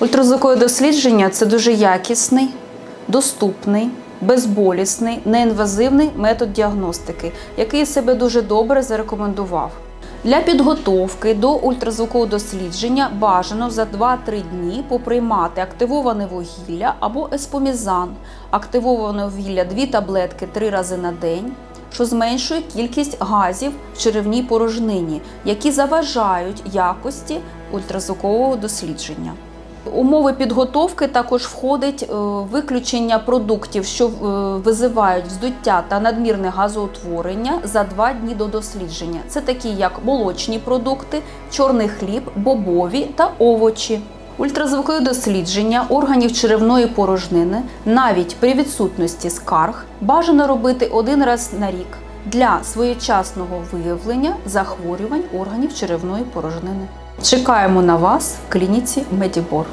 Ультразвукове дослідження це дуже якісний, доступний, безболісний, неінвазивний метод діагностики, який себе дуже добре зарекомендував. Для підготовки до ультразвукового дослідження бажано за 2-3 дні поприймати активоване вугілля або еспомізан, активоване вугілля 2 таблетки 3 рази на день, що зменшує кількість газів в черевній порожнині, які заважають якості ультразвукового дослідження. Умови підготовки також входить е, виключення продуктів, що е, визивають вздуття та надмірне газоутворення за два дні до дослідження. Це такі як молочні продукти, чорний хліб, бобові та овочі. Ультразвукове дослідження органів черевної порожнини навіть при відсутності скарг бажано робити один раз на рік для своєчасного виявлення захворювань органів черевної порожнини. Чекаємо на вас в клініці Медібор.